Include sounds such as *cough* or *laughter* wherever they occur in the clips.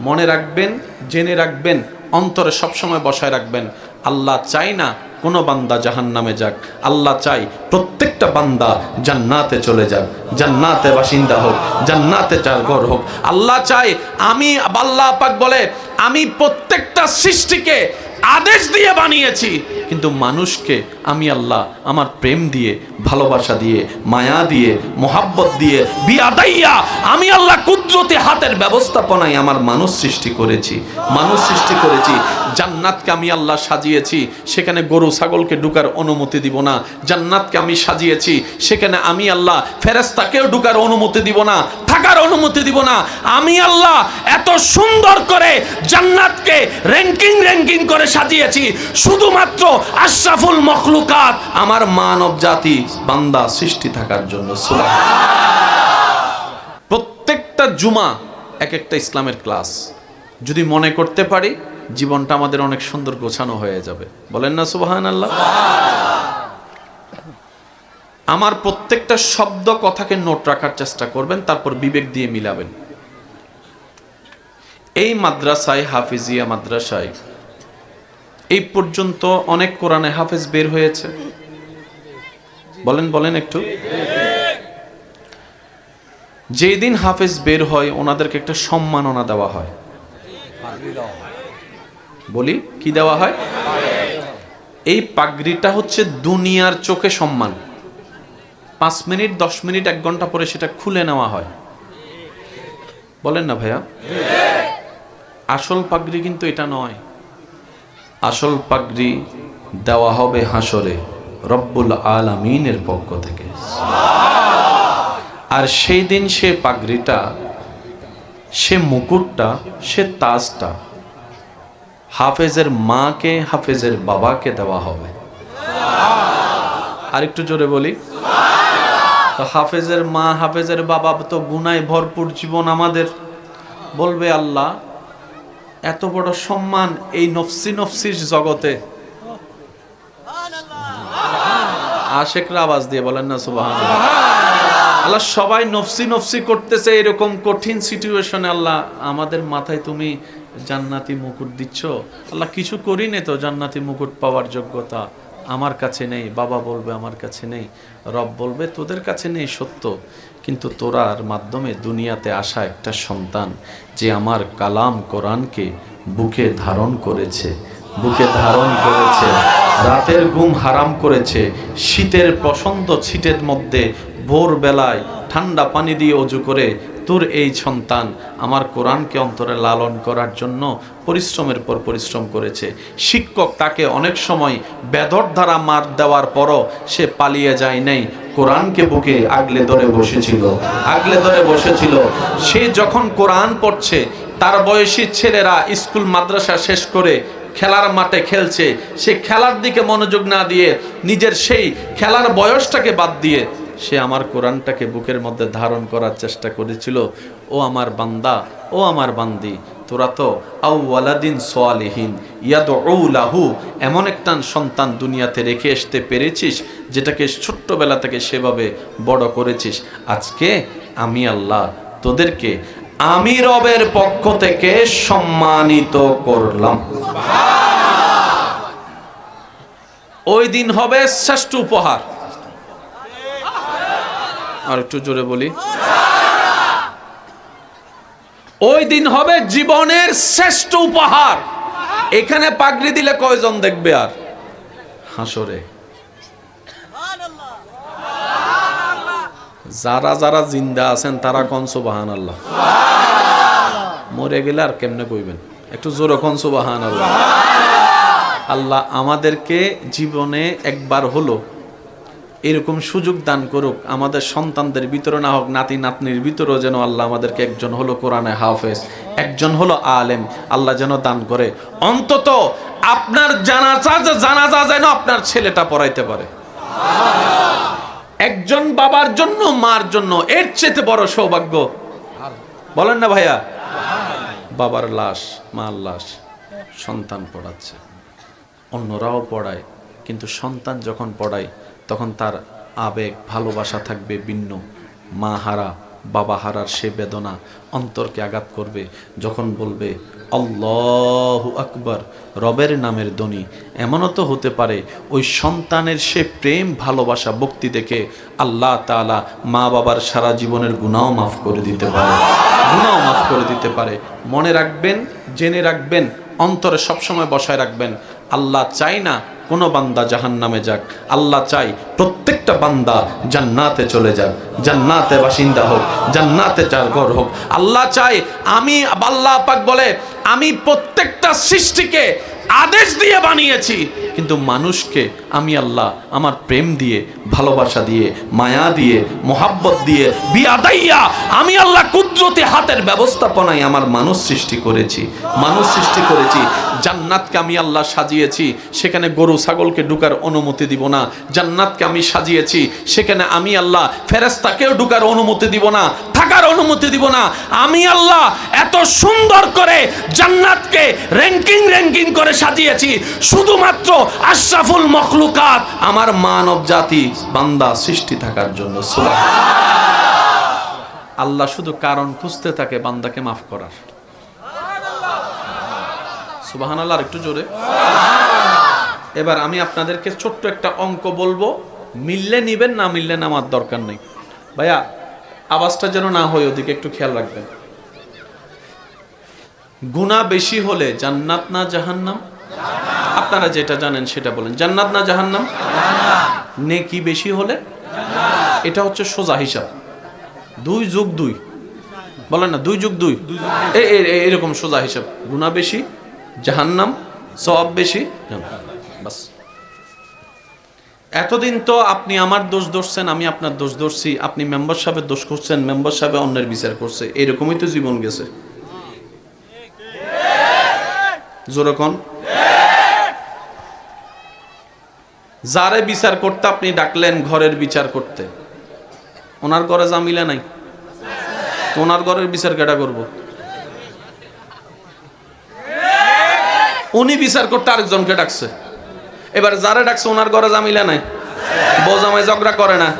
মনে রাখবেন, জেনে রাখবেন, অন্তরে সবসময় বসায় রাখবেন, আল্লাহ চাই না কোনো বান্দা জাহান নামে যাক। আল্লাহ চাই প্রত্যেকটা বান্দা জান্নাতে চলে যাক। জান্নাতে বাসিন্দা হোক, জান্নাতে চার ঘর হোক। আল্লাহ চাই আমি, আল্লাহ পাক বলে, আমি প্রত্যেকটা সৃষ্টিকে আদেশ দিয়ে বানিয়েছি। কিন্তু মানুষকে আমি আল্লাহ আমার প্রেম দিয়ে, ভালোবাসা দিয়ে, মায়া দিয়ে, মোহাব্বত দিয়ে, বিয়াদাইয়া আমি আল্লাহ কুদরতি হাতের ব্যবস্থাপনায় আমার মানুষ সৃষ্টি করেছি। মানুষ সৃষ্টি করেছি, জান্নাতকে আমি আল্লাহ সাজিয়েছি, সেখানে গরু ছাগলকে ঢুকার অনুমতি দিব না। জান্নাতকে আমি সাজিয়েছি, সেখানে আমি আল্লাহ ফেরেস্তাকেও ঢুকার অনুমতি দিব না। থাকার অনুমতি দিব না। আমি আল্লাহ এত সুন্দর করে জান্নাতকে র্যাঙ্কিং র্যাঙ্কিং করে সাজিয়েছি। শুধুমাত্র আশরাফুল মখলুকাত আমার মানব জাতি বান্দা সৃষ্টি থাকার জন্য। প্রত্যেকটা জুমা এক একটা ইসলামের ক্লাস। যদি মনে করতে পারি, জীবনটা আমাদের অনেক সুন্দর গোছানো হয়ে যাবে। বলেন না সুবাহান আল্লাহ আমার প্রত্যেকটা শব্দ কথাকে নোট রাখার চেষ্টা করবেন, তারপর বিবেক দিয়ে মিলাবেন। এই মাদ্রাসায়, হাফিজিয়া মাদ্রাসায়, এই পর্যন্ত অনেক কোরআনে হাফেজ বের হয়েছে। বলেন বলেন একটু। যেই দিন হাফেজ বের হয়, ওনাদেরকে একটা সম্মাননা দেওয়া হয়। বলি, কি দেওয়া হয়? এই পাগড়িটা হচ্ছে দুনিয়ার চোখে সম্মান। পাঁচ মিনিট, দশ মিনিট, এক ঘণ্টা পরে সেটা খুলে নেওয়া হয়। বলেন না ভাইয়া? আসল পাগড়ি কিন্তু এটা নয়। আসল পাগড়ি দেওয়া হবে হাসরে, রব্বুল আলামিনের পক্ষ থেকে। আর সেই দিন সে পাগড়িটা, সে মুকুটটা, সে তাজটা হাফেজের মাকে, হাফেজের বাবাকে দেওয়া হবে। আর একটু জোরে বলি। তো হাফেজের মা, হাফেজের বাবা তো গুনায় ভরপুর জীবন আমাদের। বলবে আল্লাহ, এত বড় সম্মান এই নফসি নফসির জগতে। আশেকরা আওয়াজ দিয়ে বলেন না সুবাহ আল্লাহ সবাই নফসি নফসি করতেছে এরকম কঠিন সিচুয়েশনে আল্লাহ, আমাদের মাথায় তুমি জান্নাতি মুকুট দিচ্ছ। আল্লাহ কিছু করিনি তো জান্নাতি মুকুট পাওয়ার যোগ্যতা। আমার কাছে নেই, বাবা বলবে আমার কাছে নেই, রব বলবে তোদের কাছে নেই সত্য। কিন্তু তোরার মাধ্যমে দুনিয়াতে আসা একটা সন্তান যে আমার কালাম কোরআনকে বুকে ধারণ করেছে, বুকে ধারণ করেছে, রাতের ঘুম হারাম করেছে, শীতের পছন্দ ছিটের মধ্যে ভোরবেলায় ঠান্ডা পানি দিয়ে অজু করে তোর এই সন্তান আমার কোরআনকে অন্তরে লালন করার জন্য পরিশ্রমের পর পরিশ্রম করেছে। শিক্ষক তাকে অনেক সময় বেদর দ্বারা মার দেওয়ার পরও সে পালিয়ে যায় নাই। কোরআনকে বুকে আগলে ধরে বসেছিল, আগলে ধরে বসেছিল। সে যখন কোরআন পড়ছে, তার বয়সী ছেলেরা স্কুল, মাদ্রাসা শেষ করে খেলার মাঠে খেলছে। সে খেলার দিকে মনোযোগ না দিয়ে নিজের সেই খেলার বয়সটাকে বাদ দিয়ে সে আমার কোরআনটাকে বুকের মধ্যে ধারণ করার চেষ্টা করেছিল। ও আমার বান্দা ও আমার বান্দি তোরা তো আউওয়ালাদিন সোয়ালিহীন ইয়াদ এমন একটা সন্তান দুনিয়াতে রেখে আসতে পেরেছিস যেটাকে ছোট্টবেলা থেকে সেভাবে বড় করেছিস। আজকে আমি আল্লাহ তোদেরকে আমি রবের পক্ষ থেকে সম্মানিত করলাম। ওই দিন হবে শ্রেষ্ঠ উপহার। আর একটু জোরে বলি। ওই দিন হবে জীবনের শ্রেষ্ঠ উপহার। এখানে পাগড়ি দিলে কয়জন দেখবে আর? হাসরে। যারা যারা জিন্দা আছেন, তারা কন সুবাহান আল্লাহ মরে গেলে আর কেমনে কইবেন? একটু জোরে কন সুবাহান আল্লাহ আল্লাহ আমাদেরকে জীবনে একবার হলো এরকম সুযোগ দান করুক, আমাদের সন্তানদের ভিতরে না হোক, নাতি নাতনির ভিতরেও যেন আল্লাহ আমাদেরকে একজন হলো কোরআনে হাফেজ, একজন হলো আলেম, আল্লাহ যেন দান করে। অন্তত আপনার জানাজা জানাজা যেন আপনার ছেলেটা পড়াইতে পারে। একজন বাবার জন্য, মার জন্য, এর চেয়ে বড় সৌভাগ্য। বলেন না ভাইয়া? বাবার লাশ, মার লাশ, সন্তান পড়াচ্ছে। অন্যরাও পড়ায়, কিন্তু সন্তান যখন পড়ায় তখন তার আবেগ ভালোবাসা থাকবে ভিন্ন। মা হারা, বাবা হারার সে বেদনা অন্তরকে আঘাত করবে যখন বলবে, আল্লাহ আকবর, রবের নামের ধ্বনি। এমনও তো হতে পারে, ওই সন্তানের সে প্রেম, ভালোবাসা, ভক্তি দেখে আল্লাহ তাআলা মা বাবার সারা জীবনের গুনাও মাফ করে দিতে পারে। গুণাও মাফ করে দিতে পারে। মনে রাখবেন, জেনে রাখবেন, অন্তরে সবসময় বসায় রাখবেন, আল্লাহ চাই না কোনো বান্দা জাহান নামে যাক। আল্লাহ চাই প্রত্যেকটা বান্দা জান্নাতে চলে যাক। জান্নাতে বাসিন্দা হোক, জান্নাতে চার ঘর হোক। আল্লাহ চাই আমি, আল্লাহ পাক বলে, আমি প্রত্যেকটা সৃষ্টিকে আদেশ দিয়ে বানিয়েছি। কিন্তু মানুষকে আমি আল্লাহ আমার প্রেম দিয়ে, ভালোবাসা দিয়ে, মায়া দিয়ে, মোহাব্বত দিয়ে, বিয়াদাইয়া আমি আল্লাহ কুদরতি হাতের ব্যবস্থাপনায় আমার মানুষ সৃষ্টি করেছি। মানুষ সৃষ্টি করেছি, জান্নাতকে আমি আল্লাহ সাজিয়েছি, সেখানে গরু ছাগলকে ঢুকার অনুমতি দিব না। জান্নাতকে আমি সাজিয়েছি, সেখানে আমি আল্লাহ ফেরেস্তাকেও ঢুকার অনুমতি দিব না। থাকার অনুমতি দিব না। আমি আল্লাহ এত সুন্দর করে জান্নাতকে র্যাঙ্কিং র্যাঙ্কিং করে সাজিয়েছি। শুধুমাত্র আশরাফুল মখলুকাত আমার মানব জাতি বান্দা সৃষ্টি থাকার জন্য। আল্লাহ শুধু কারণ খুঁজতে থাকে বান্দাকে মাফ করার। সুবাহান আল্লাহ একটু জোরে। এবার আমি আপনাদেরকে ছোট্ট একটা অঙ্ক বলব। মিললে নিবেন, না মিললে নামার দরকার নেই। ভাইয়া আওয়াজটা যেন না হয়, ওদিকে একটু খেয়াল রাখবেন। গুণা বেশি হলে জান্নাত না জাহান্নাম? আপনারা যেটা জানেন সেটা বলেন। জান্নাত না জাহান্নাম? নেকি বেশি হলে? এটা হচ্ছে সোজা হিসাব। দুই যুগ দুই। বলেন না, দুই যুগ দুই। এরকম সোজা হিসাব। গুণা বেশি, জাহান্নাম সব বেশি। বাস। এতদিন তো আপনি আমার দোষ ধরছেন, আমি আপনার দোষ ধরছি, আপনি মেম্বার সাহেবের দোষ করছেন, মেম্বার সাহেব অন্যের বিচার করছে, এরকমই তো জীবন গেছে। জোরকন যারে বিচার করতে আপনি ডাকলেন, ঘরের বিচার করতে। ওনার ঘরে জামিলা নাই। তো ওনার ঘরের বিচার কেটা করব? উনি বিচার করতে আরেকজনকে ডাকছে। এবার যারা ডাকছে ওনার ঘরে জামিলা নাই। বোঝামাই ঝগড়া করে না।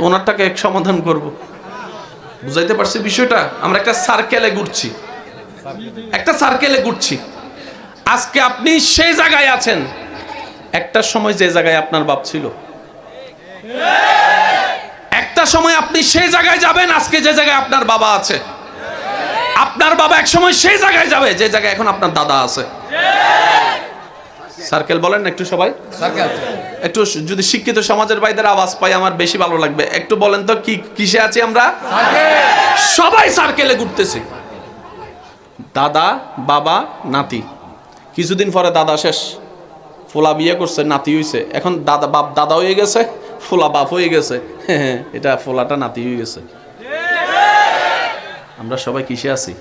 ওনারটাকে এক সমাধান করব। বুঝাইতে পারছি বিষয়টা? আমরা একটা সার্কেলে ঘুরছি। একটা সার্কেলে ঘুরছি। আজকে আপনি সেই জায়গায় আছেন। একটা সময় যে জায়গায় আপনার বাপ ছিল। একটা সময় আপনি সেই জায়গায় যাবেন, আজকে যে জায়গায় আপনার বাবা আছে। আপনার বাবা এক সময় সেই জায়গায় যাবে, যে জায়গায় এখন আপনার দাদা আছে। সার্কেল বলেন একটু সবাই? একটু যদি শিক্ষিত সমাজের বাইদের আওয়াজ পাই আমার বেশি ভালো লাগবে। একটু বলেন তো কি কিসে আছি আমরা? সবাই সার্কেলে ঘুরতেছি। দাদা বাবা নাতি। কিছুদিন পরে দাদা শেষ। ফোলা বিয়ে করছে নাতি হইছে। এখন দাদা বাপ দাদা হয়ে গেছে ফোলা বাপ হয়ে গেছে। হ্যাঁ *laughs* এটা ফোলাটা নাতি হয়ে গেছে। আমরা সবাই কিসে আছি।